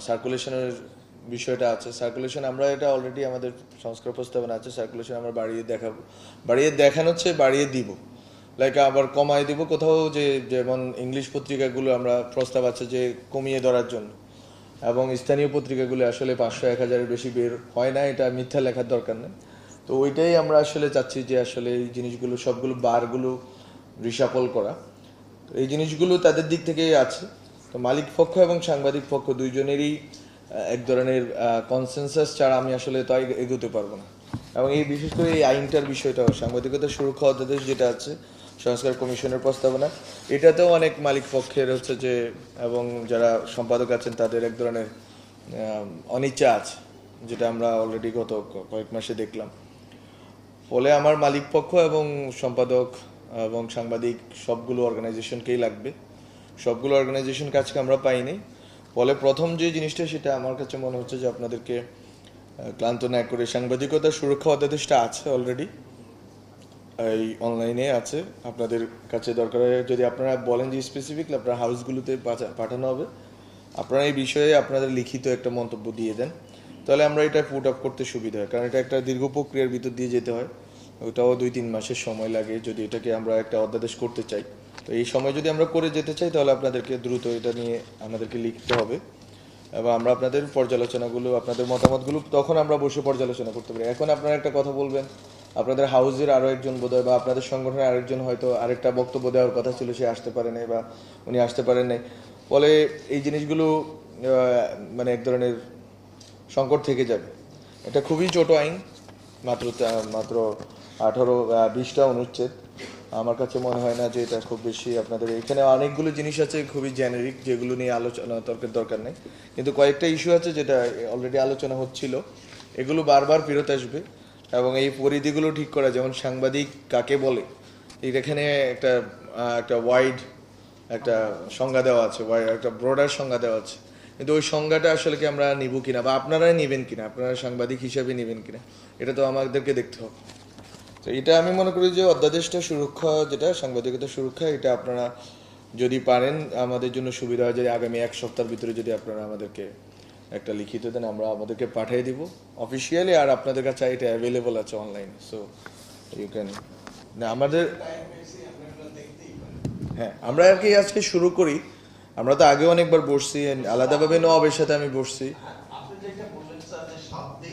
সার্কুলেশনের বিষয়টা আছে। সার্কুলেশন আমরা এটা অলরেডি আমাদের সংস্কার প্রস্তাবনা আছে। সার্কুলেশন আমরা বাড়িয়ে দেখাবো। বাড়িয়ে দেখানো হচ্ছে বাড়িয়ে দিব। লাইক আবার কমায় দিব। কোথাও যে, যেমন ইংলিশ পত্রিকাগুলো আমরা প্রস্তাব আছে যে, কমিয়ে ধরার জন্য। এবং স্থানীয় পত্রিকাগুলো আসলে পাঁচশো এক হাজারের বেশি বের হয় না। এটা মিথ্যা লেখার দরকার নেই। তো ওইটাই আমরা আসলে চাচ্ছি যে, আসলে এই জিনিসগুলো, সবগুলো বারগুলো রিসাপল করা। এই জিনিসগুলো তাদের দিক থেকেই আছে। তো মালিক পক্ষ এবং সাংবাদিক পক্ষ দুইজনেরই এক ধরনের কনসেনসাস ছাড়া আমি আসলে তো এগ- এগোতে পারব না। এবং এই বিশেষ করে এই আইনটার বিষয়টা সাংবাদিকতা সুরক্ষা অধ্যাদেশ যেটা আছে, সংস্কার কমিশনের প্রস্তাবনা, এটাতেও অনেক মালিক পক্ষের হচ্ছে যে, এবং যারা সম্পাদক আছেন তাদের এক ধরনের অনিচ্ছা আছে, যেটা আমরা অলরেডি গত কয়েক মাসে দেখলাম। ফলে আমার মালিক পক্ষ এবং সম্পাদক এবং সাংবাদিক সবগুলো অর্গানাইজেশনকেই লাগবে? সবগুলো অর্গানাইজেশন কাজকে আমরা পাইনি। ফলে প্রথম যে জিনিসটা, সেটা আমার কাছে মনে হচ্ছে যে আপনাদেরকে ক্লান্ত না করে সাংবাদিকতা সুরক্ষা অধ্যাদেশটা আছে অলরেডি এই অনলাইনে আছে। আপনাদের কাছে দরকার যদি আপনারা বলেন যে স্পেসিফিক আপনার হাউসগুলোতে পাঠা- পাঠানো হবে, আপনারা এই বিষয়ে আপনাদের লিখিত একটা মন্তব্য দিয়ে দেন। তাহলে আমরা এটা ফুট আপ করতে সুবিধা হয়। কারণ এটা একটা দীর্ঘ প্রক্রিয়ার ভিতর দিয়ে যেতে হয়। ওটাও দুই তিন মাসের সময় লাগে যদি এটাকে আমরা একটা অধ্যাদেশ করতে চাই। তো এই সময় যদি আমরা করে যেতে চাই তাহলে আপনাদেরকে দ্রুত এটা নিয়ে আমাদেরকে লিখতে হবে। এবং আমরা আপনাদের পর্যালোচনাগুলো, আপনাদের মতামতগুলো তখন আমরা বসে পর্যালোচনা করতে পারি। এখন আপনারা একটা কথা বলবেন, আপনাদের হাউসের আরও একজন বোধহয় বা আপনাদের সংগঠনের আরেকজন হয়তো আরেকটা বক্তব্য দেওয়ার কথা ছিল, সে আসতে পারে নাই বা উনি আসতে পারেন নাই। ফলে এই জিনিসগুলো মানে এক ধরনের সংকট থেকে যাবে। এটা খুবই ছোট আইন মাত্র মাত্র আঠারো বিশটা অনুচ্ছেদ। আমার কাছে মনে হয় না যে এটা খুব বেশি আপনাদের, এখানে অনেকগুলো জিনিস আছে খুবই জেনারিক যেগুলো নিয়ে আলোচনা, তর্কের দরকার নেই। কিন্তু কয়েকটা ইস্যু আছে যেটা অলরেডি আলোচনা হচ্ছিল। এগুলো বারবার ফেরত আসবে এবং এই পরিধিগুলো ঠিক করা, যেমন সাংবাদিক কাকে বলে? এখানে একটা একটা ওয়াইড একটা সংজ্ঞা দেওয়া আছে একটা ব্রডার সংজ্ঞা দেওয়া আছে। কিন্তু ওই সংজ্ঞাটা আসলে কি আমরা নিব কিনা বা আপনারাই নেবেন কিনা? আপনারা সাংবাদিক হিসাবে নেবেন কিনা? এটা তো আমাদেরকে দেখতে হবে। তো এটা আমি মনে করি যে অধ্যাদেশটা সুরক্ষা যেটা সাংবাদিকতা সুরক্ষা এটা আপনারা যদি পারেন আমাদের জন্য সুবিধা হয় যে আগামী এক সপ্তাহের ভিতরে যদি আপনারা আমাদেরকে একটা লিখিত দেন আমরা আমাদেরকে পাঠিয়ে দিব। অফিসিয়ালি আর আপনাদের কাছে এটা অ্যাভেলেবল আছে অনলাইনে সো ইউ ক্যান না আমাদের হ্যাঁ আমরা আর কি আজকে শুরু করি। আমরা তো আগে অনেকবার বসছি আলাদাভাবে নবাবের সাথে আমি বসছি।